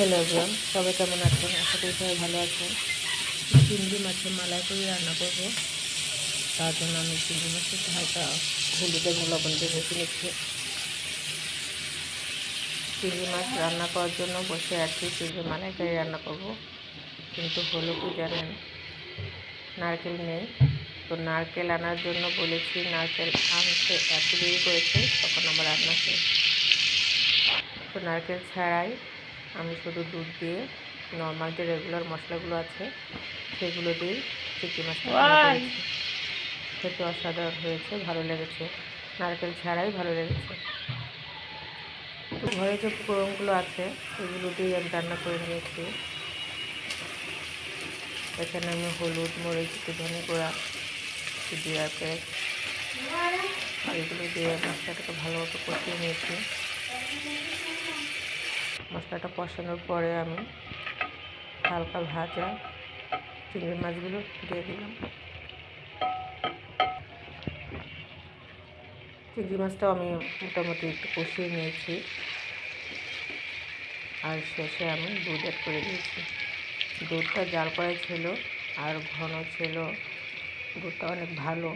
Hello everyone সবাই কেমন আছেন আশা করি সবাই ভালো আছেন চিংড়ি মাছের মালাই করে রান্না করব। তার জন্য আমি চিংড়ি মাছের হালকা হলুদ এবং লবণ দিয়ে ভেজে নিচ্ছি। চিংড়ি মাছ রান্না করার জন্য বসে আছি। চিংড়ি মালাইকারি রান্না করব। কিন্তু হলো কি জানেন? নারকেল নেই। তো নারকেল আনার জন্য বলেছি, নারকেল আনতে এত দেরি করেছে, তখন আমার রান্না শেষ। তো নারকেল ছাড়াই আমি শুধু দুধ দিয়ে নর্মাল যে রেগুলার মশলাগুলো আছে সেগুলো দিয়ে চিকি রান্না খেতে অসাধারণ হয়েছে ভালো লেগেছে। নারকেল ছাড়াই ভালো লেগেছে। তো ঘরে যে উপকরণগুলো আছে সেগুলো দিয়ে আমি রান্না করে নিয়েছি। এখানে আমি হলুদ মরিচ একটু ধনে গুঁড়া একটু জিরা পেস্ট আর এগুলো দিয়ে মশলাটাকে ভালো মতো কষিয়ে নিয়েছি। মশলাটা কষানোর পরে আমি হালকা ভাজা চিংড়ি মাছগুলো দিয়ে দিলাম। চিংড়ি মাছটাও আমি মোটামুটি একটু কষিয়ে নিয়েছি। আর শেষে আমি দুধ অ্যাড করে দিয়েছি। দুধটা জাল করাই ছিল আর ঘন ছিল, দুধটা অনেক ভালো।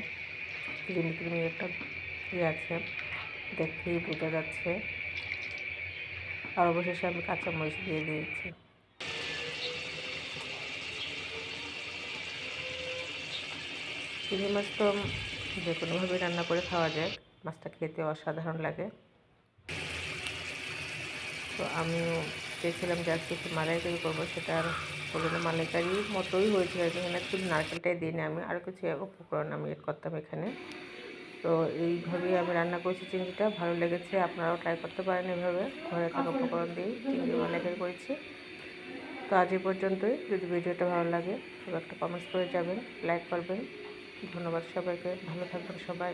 ক্রিমি ক্রিমি একটা ইয়ে আছে দেখতেই বোঝা যাচ্ছে। আর অবশেষে আমি কাঁচামরিচ দিয়ে দিয়েছি। চিংড়ি মাছ তো যে কোনোভাবে রান্না করে খাওয়া যায়, মাছটা খেতে অসাধারণ লাগে। তো আমিও চেয়েছিলাম যে আজকে একটু মালাইকারি করব, সেটা আর হলো না। মালাইকারির মতোই হয়েছিল, এখানে শুধু নারকেলটাই দিই আমি, আরও কিছু উপকরণ আমি এড করতাম এখানে। তো এইভাবেই আমি রান্না করেছি চিংড়িটা। ভালো লেগেছে, আপনারাও ট্রাই করতে পারেন এভাবে। ঘরে থাকা উপকরণ দিয়ে চিংড়ি মালাইকারি করেছি। তো আজ এই পর্যন্তই। যদি ভিডিওটা ভালো লাগে তবে একটা কমেন্টস করে যাবেন লাইক করবেন। ধন্যবাদ সবাইকে। ভালো থাকবেন সবাই।